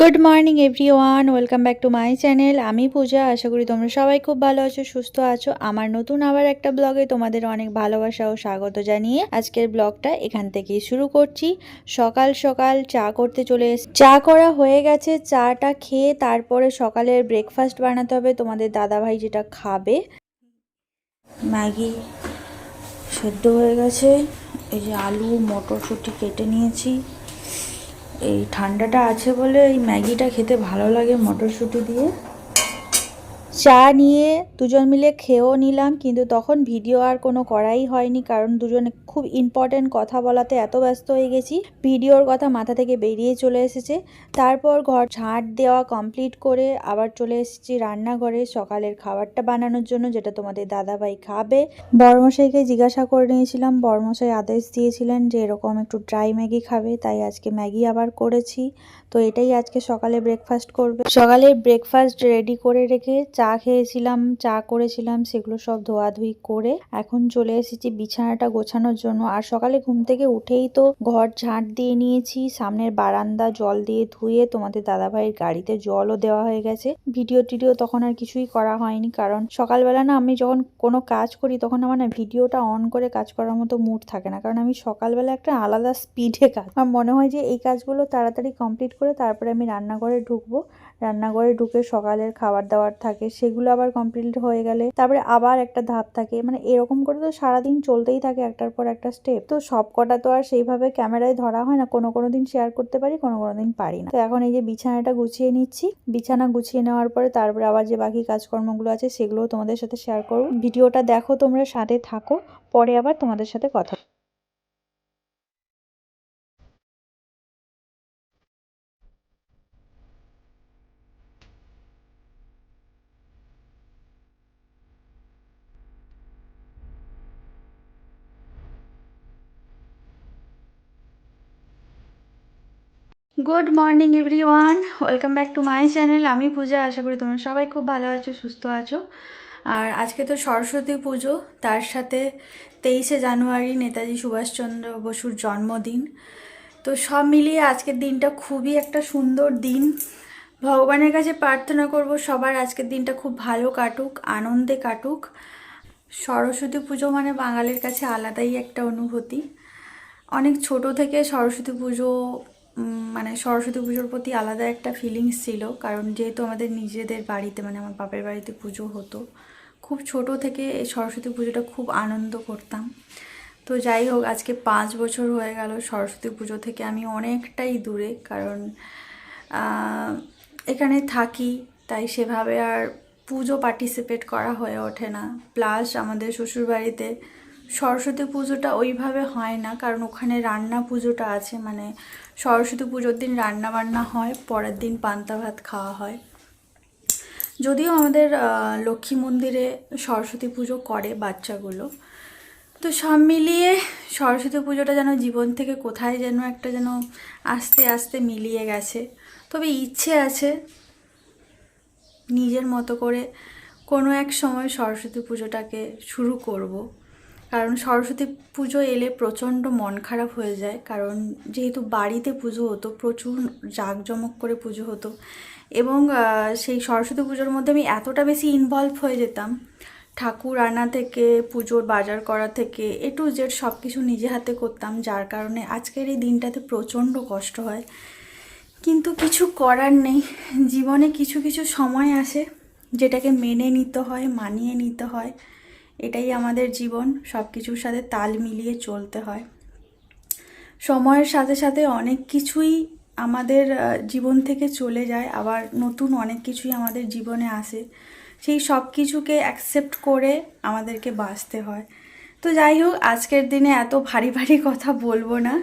Good morning everyone welcome back to my channel আমি পূজা, আশা করি তোমরা সবাই খুব ভালো আছো, সুস্থ আছো। আমার নতুন আবার একটা ব্লগে তোমাদের অনেক ভালোবাসা ও স্বাগত জানিয়ে আজকের ব্লগটা এখান থেকেই শুরু করছি। সকাল সকাল চা করতে চলে এসেছি। চা করা হয়ে গেছে, চাটা খেয়ে তারপরে সকালের ব্রেকফাস্ট বানাতে হবে। তোমাদের দাদাভাই যেটা খাবে। ম্যাগি সেদ্ধ হয়ে গেছে। এই যে আলু, মটরশুঁটি কেটে নিয়েছি। এই ঠান্ডাটা আছে বলে এই ম্যাগিটা খেতে ভালো লাগে মটরশুঁটি দিয়ে। চা নিয়ে দুজন মিলে খেয়েও নিলাম, কিন্তু তখন ভিডিও আর কোনো করাই হয়নি, কারণ দুজনে খুব ইম্পর্টেন্ট কথা বলাতে এত ব্যস্ত হয়ে গেছি। ভিডিওর কথা মাথা থেকে বেরিয়ে চলে এসেছে। তারপর ঘর ঝাঁট দেওয়া কমপ্লিট করে আবার চলে এসেছি রান্নাঘরে সকালের খাবারটা বানানোর জন্য, যেটা তোমাদের দাদাভাই খাবে। বড়মশাইকে জিজ্ঞাসা করে নিয়েছিলাম, বড়মশাই আদেশ দিয়েছিলেন যে এরকম একটু ড্রাই ম্যাগি খাবে, তাই আজকে ম্যাগি আবার করেছি। তো এটাই আজকে সকালে ব্রেকফাস্ট করবে। সকালে ব্রেকফাস্ট রেডি করে রেখে চা খেয়েছিলাম, চা করেছিলাম, সেগুলো সব ধোয়াধুয়ি করে এখন চলে এসেছি বিছানাটা গোছানোর জন্য। আর সকালে ঘুম থেকে উঠেই তো ঘর ঝাঁট দিয়ে নিয়েছি, সামনের বারান্দা জল দিয়ে ধুয়ে তোমাদের দাদাভাইয়ের গাড়িতে জলও দেওয়া হয়ে গেছে। ভিডিও টিডিও তখন আর কিছুই করা হয়নি, কারণ সকালবেলা না আমি যখন কোনো কাজ করি তখন আমার না ভিডিওটা অন করে কাজ করার মতো মুড থাকে না, কারণ আমি সকালবেলা একটা আলাদা স্পিডে কাজ আমার মনে হয় যে এই কাজগুলো তাড়াতাড়ি কমপ্লিট করে তারপরে আমি রান্নাঘরে ঢুকবো। রান্নাঘরে ঢুকে সকালের খাবার দাবার থাকে, সেগুলো আবার কমপ্লিট হয়ে গেলে তারপরে আবার একটা ধাপ থাকে। মানে এরকম করে তো সারাদিন চলতেই থাকে একটার পর একটা স্টেপ তো সব কটা তো আর সেইভাবে ক্যামেরায় ধরা হয় না, কোনো কোনো দিন শেয়ার করতে পারি, কোনো কোনো দিন পারি না। তো এখন এই যে বিছানাটা গুছিয়ে নিচ্ছি। বিছানা গুছিয়ে নেওয়ার পরে তারপরে আবার যে বাকি কাজকর্মগুলো আছে সেগুলোও তোমাদের সাথে শেয়ার করব। ভিডিওটা দেখো তোমরা, সাথে থাকো। পরে আবার তোমাদের সাথে কথা good morning everyone welcome back to my channel আমি পূজা, আশা করি তোমরা সবাই খুব ভালো আছো, সুস্থ আছো। আর আজকে তো সরস্বতী পুজো, তার সাথে তেইশে জানুয়ারি নেতাজি সুভাষচন্দ্র বসুর জন্মদিন। তো সব মিলিয়ে আজকের দিনটা খুবই একটা সুন্দর দিন। ভগবানের কাছে প্রার্থনা করব, সবার আজকের দিনটা খুব ভালো কাটুক, আনন্দে কাটুক। সরস্বতী পুজো মানে বাঙালির কাছে আলাদাই একটা অনুভূতি। অনেক ছোট থেকে সরস্বতী পুজো মানে সরস্বতী পুজোর প্রতি আলাদা একটা ফিলিংস ছিল। কারণ যেহেতু আমাদের নিজেদের বাড়িতে মানে আমার বাপের বাড়িতে পুজো হতো, খুব ছোট থেকে এই সরস্বতী পুজোটা খুব আনন্দ করতাম। তো যাই হোক, আজকে পাঁচ বছর হয়ে গেল সরস্বতী পুজো থেকে আমি অনেকটাই দূরে। কারণ এখানে থাকি, তাই সেভাবে আর পুজো পার্টিসিপেট করা হয়ে ওঠে না। প্লাস আমাদের শ্বশুরবাড়িতে সরস্বতী পুজোটা ওইভাবে হয় না, কারণ ওখানে রান্না পুজোটা আছে মানে সরস্বতী পুজোর দিন রান্না বান্না হয়, পরের দিন পান্তা ভাত খাওয়া হয়। যদিও আমাদের লক্ষ্মী মন্দিরে সরস্বতী পুজো করে বাচ্চাগুলো। তো সব মিলিয়ে সরস্বতী পুজোটা যেন জীবন থেকে কোথায় যেন একটা যেন আস্তে আস্তে মিলিয়ে গেছে। তবে ইচ্ছে আছে নিজের মতো করে কোনো এক সময় সরস্বতী পুজোটাকে শুরু করব। কারণ সরস্বতী পুজো এলে প্রচণ্ড মন খারাপ হয়ে যায়। কারণ যেহেতু বাড়িতে পুজো হতো, প্রচুর জাঁকজমক করে পুজো হতো এবং সেই সরস্বতী পুজোর মধ্যে আমি এতটা বেশি ইনভলভ হয়ে যেতাম। ঠাকুর আনা থেকে, পুজোর বাজার করা থেকে এ টু জেড সব কিছু নিজে হাতে করতাম, যার কারণে আজকের এই দিনটাতে প্রচণ্ড কষ্ট হয়। কিন্তু কিছু করার নেই। জীবনে কিছু কিছু সময় আসে, যেটাকে মেনে নিতে হয়, মানিয়ে নিতে হয়। এটাই আমাদের জীবন সব কিছুর সাথে তাল মিলিয়ে চলতে হয়। সময়ের সাথে সাথে অনেক কিছুই আমাদের জীবন থেকে চলে যায়, আবার নতুন অনেক কিছুই আমাদের জীবনে আসে। সেই সব কিছুকে অ্যাকসেপ্ট করে আমাদেরকে বাঁচতে হয়। তো যাই হোক, আজকের দিনে এত ভারী ভারী কথা বলব না।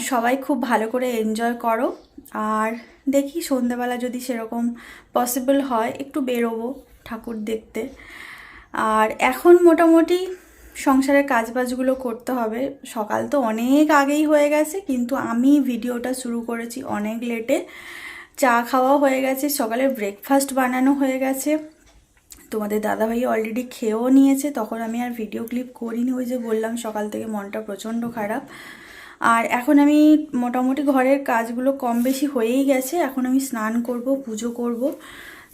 সবাই খুব ভালো করে এনজয় করো। আর দেখি সন্ধেবেলা যদি সেরকম পসিবল হয়, একটু বেরোবো ঠাকুর দেখতে। আর এখন মোটামুটি সংসারের কাজবাজগুলো করতে হবে। সকাল তো অনেক আগেই হয়ে গেছে, কিন্তু আমি ভিডিওটা শুরু করেছি অনেক লেটে। চা খাওয়া হয়ে গেছে সকালে ব্রেকফাস্ট বানানো হয়ে গেছে। তোমাদের দাদাভাই অলরেডি খেয়েও নিয়েছে, তখন আমি আর ভিডিও ক্লিপ করিনি, ওই যে বললাম সকাল থেকে মনটা প্রচণ্ড খারাপ। আর এখন আমি মোটামুটি ঘরের কাজগুলো কম বেশি হয়েই গেছে, এখন আমি স্নান করব, পুজো করব।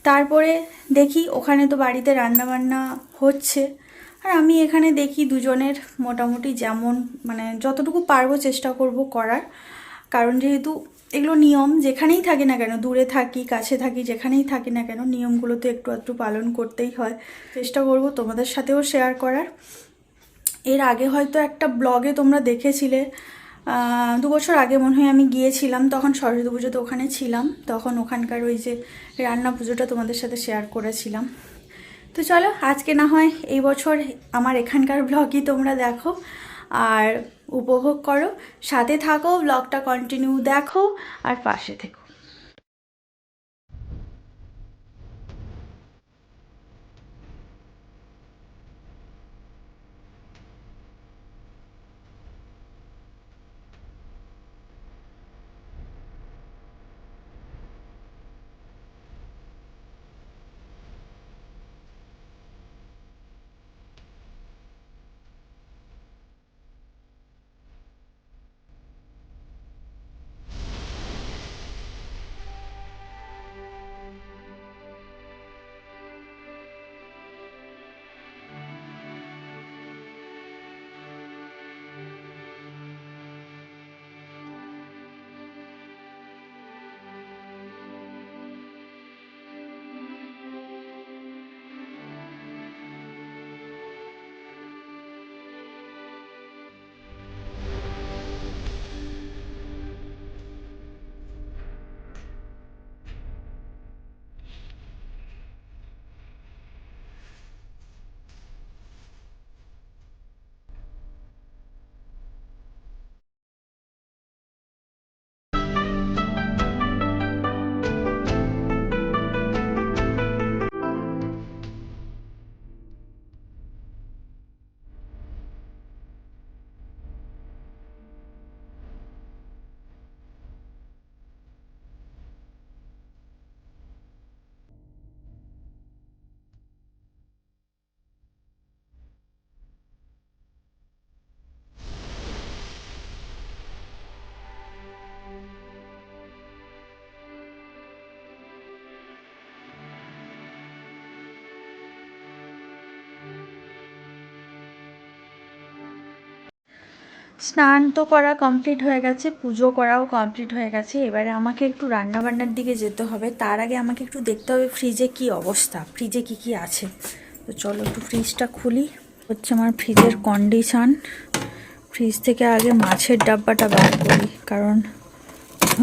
তারপরে দেখি ওখানে তো বাড়িতে রান্না বান্না হচ্ছে। আর আমি এখানে দেখি দুজনের মোটামুটি যেমন মানে যতটুকু পারব চেষ্টা করব করার। কারণ যেহেতু এগুলো নিয়ম যেখানেই থাকি না কেন, দূরে থাকি, কাছে থাকি, যেখানেই থাকি না কেন, নিয়মগুলো তো একটু একটু পালন করতেই হয়। চেষ্টা করব তোমাদের সাথেও শেয়ার করার। এর আগে হয়তো একটা ব্লগে তোমরা দেখেছিলে দু বছর আগে মনে হয় আমি গিয়েছিলাম, তখন সরস্বতী পুজোতে ওখানে ছিলাম। তখন ওখানকার ওই যে রান্না পুজোটা তোমাদের সাথে শেয়ার করেছিলাম। তো চলো, আজকে না হয় এই বছর আমার এখানকার ব্লগই তোমরা দেখো আর উপভোগ করো। সাথে থাকো ব্লগটা কন্টিনিউ দেখো আর পাশে থেকো। স্নান তো করা কমপ্লিট হয়ে গেছে, পুজো করাও কমপ্লিট হয়ে গেছে। এবারে আমাকে একটু রান্না বান্নার দিকে যেতে হবে। তার আগে আমাকে একটু দেখতে হবে ফ্রিজে কি অবস্থা ফ্রিজে কি কি আছে। তো চলো একটু ফ্রিজটা খুলি। হচ্ছে আমার ফ্রিজের কন্ডিশন ফ্রিজ থেকে আগে মাছের ডাব্বাটা বার করি, কারণ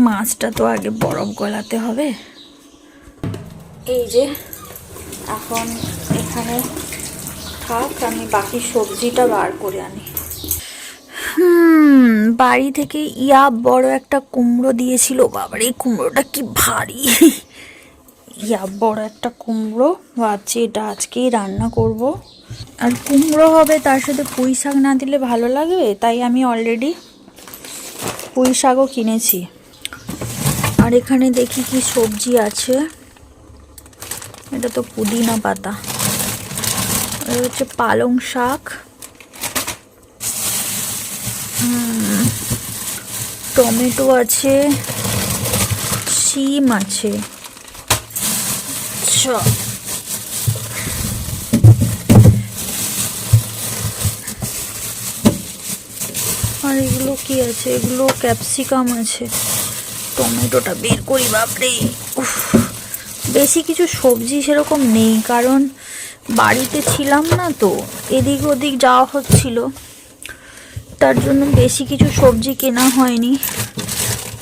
মাছটা তো আগে বরফ গলাতে হবে। এই যে, এখন এখানে থাক, আমি বাকি সবজিটা বার করে আনি। হুম, বাড়ি থেকে ইয়া বড় একটা কুমড়ো দিয়েছিল। বাবার, এই কুমড়োটা কি ভারী। ইয়া বড় একটা কুমড়ো। ভাবছি এটা আজকেই রান্না করব। আর কুমড়ো হবে, তার সাথে পুঁই শাক না দিলে ভালো লাগবে? তাই আমি অলরেডি পুঁই শাকও কিনেছি। আর এখানে দেখি কি সবজি আছে। এটা তো পুদিনা পাতা। হচ্ছে পালং শাক। টমেটো আছে শিম আছে। আচ্ছা আর এগুলো কি আছে? এগুলো ক্যাপসিকাম আছে। টমেটোটা বের করি বাপরে। উফ বেশি কিছু সবজি সেরকম নেই কারণ বাড়িতে ছিলাম না তো এদিক ওদিক যাওয়া হচ্ছিল। তার জন্য বেশি কিছু সবজি কেনা হয়নি।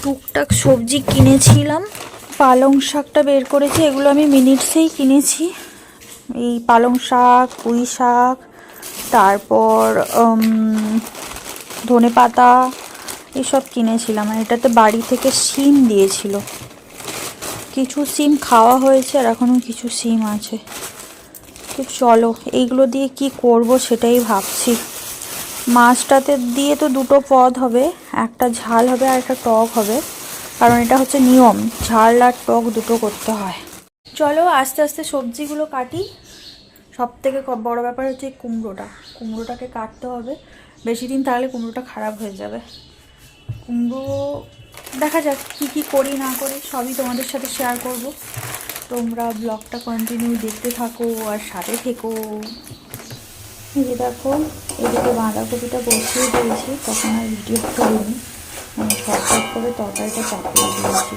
টুকটাক সবজি কিনেছিলাম। পালং শাকটা বের করেছি, এগুলো আমি মিনিটসেই কিনেছি। এই পালং শাক, পুঁই শাক, তারপর ধনে পাতা, এসব কিনেছিলাম। আর এটাতে বাড়ি থেকে সিম দিয়েছিল। কিছু সিম খাওয়া হয়েছে আর এখনও কিছু সিম আছে। তো চলো, এইগুলো দিয়ে কি করব সেটাই ভাবছি। মাছটাতে দিয়ে তো দুটো পদ হবে, একটা ঝাল হবে আর একটা টক হবে। কারণ এটা হচ্ছে নিয়ম, ঝাল আর টক দুটো করতে হয়। চলো আস্তে আস্তে সবজিগুলো কাটি। সব থেকে বড় ব্যাপার হচ্ছে কুমড়োটা। কুমড়োটাকে কাটতে হবে। বেশি দিন তাহলে কুমড়োটা খারাপ হয়ে যাবে। কুমড়ো, দেখা যাক কী কী করি, না করি, সবই তোমাদের সাথে শেয়ার করব। তোমরা ব্লগটা কন্টিনিউ দেখতে থাকো আর সাথে থেকো। এই যে দেখো, এদিকে বাঁধাকপিটা বসিয়ে দিয়েছি, তখন আর ভিডিও করিনি। মানে ঝটপট করে তরকারিটা চাপিয়ে দিয়েছি।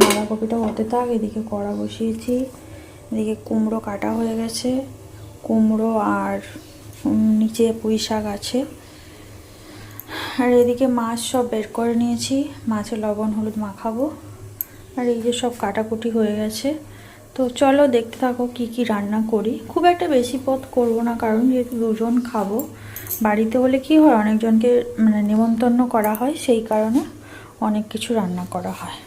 বাঁধাকপিটা হতে থাক, এদিকে কড়া বসিয়েছি, এদিকে কুমড়ো কাটা হয়ে গেছে। কুমড়ো আর নিচে পুঁই শাক আছে। আর এদিকে মাছ সব বের করে নিয়েছি মাছের লবণ, হলুদ মাখাবো। আর এই যে সব কাটাকুটি হয়ে গেছে। তো চলো দেখতে থাকো কি কি রান্না করি। খুব একটা বেশি পথ করব না, কারণ যেহেতু দুজন খাব, বাড়িতে হলে কি হয়, অনেকজনকে মানে নিমন্ত্রণ করা হয়, সেই কারণে অনেক কিছু রান্না করা হয়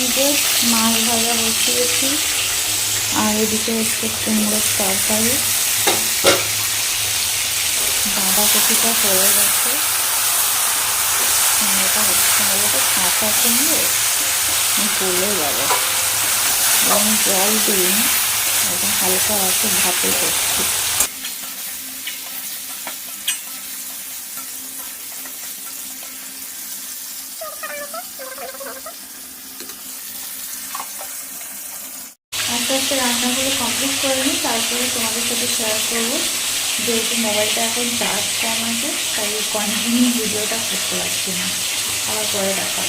এই যে মাছ ভাজা বসিয়েছি আর এদিকে হচ্ছে কুমড়োর তরকারি। বাঁধাকপিটা পড়ে গেছে। কুমড়োটা হচ্ছে না তো কাঁচা কুমড়ো। গলে যাবে। এবং জল দিন একদম হালকা আছে ভাতে করছি আস্তে আস্তে রান্নাগুলো কমপ্লিট করে তোমাদের সাথে শেয়ার করব। যেহেতু মোবাইলটা এখন চার্জ কম আছে, তাই কন্টিনিউ ভিডিওটা করতে পারছি না। আবার পরে দেখা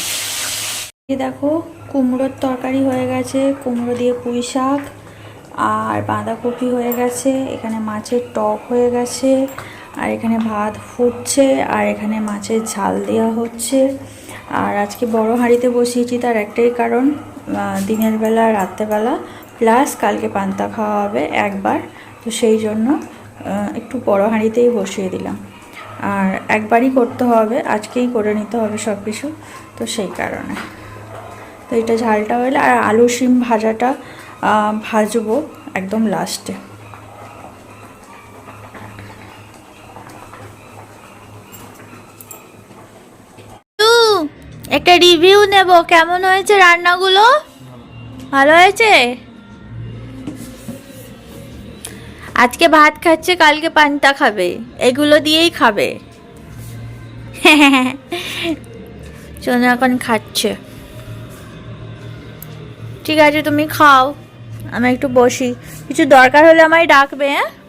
দেখো, কুমড়োর তরকারি হয়ে গেছে। কুমড়ো দিয়ে পুঁই শাক আর বাঁধাকপি হয়ে গেছে। এখানে মাছের টক হয়ে গেছে আর এখানে ভাত ফুটছে আর এখানে মাছের ঝাল দেওয়া হচ্ছে। আর আজকে বড় হাঁড়িতে বসিয়েছি তার একটাই কারণ দিনের বেলা, রাত্রেবেলা প্লাস কালকে পান্তা খাওয়া হবে একবার। তো সেই জন্য একটু বড় হাঁড়িতেই বসিয়ে দিলাম। আর একবারই করতে হবে, আজকেই করে নিতে হবে সব কিছু তো সেই কারণে। তো এটা ঝালটা হলে, আর আলু শিম ভাজাটা ভাজবো একদম লাস্টে। একটা রিভিউ নেব। কেমন হয়েছে রান্নাগুলো? ভালো হয়েছে? আজকে ভাত খাচ্ছে, কালকে পান্তা খাবে। এগুলো দিয়েই খাবে। সোনা এখন খাচ্ছে। ঠিক আছে, তুমি খাও। আমি একটু বসি। কিছু দরকার হলে আমায় ডাকবে হ্যাঁ?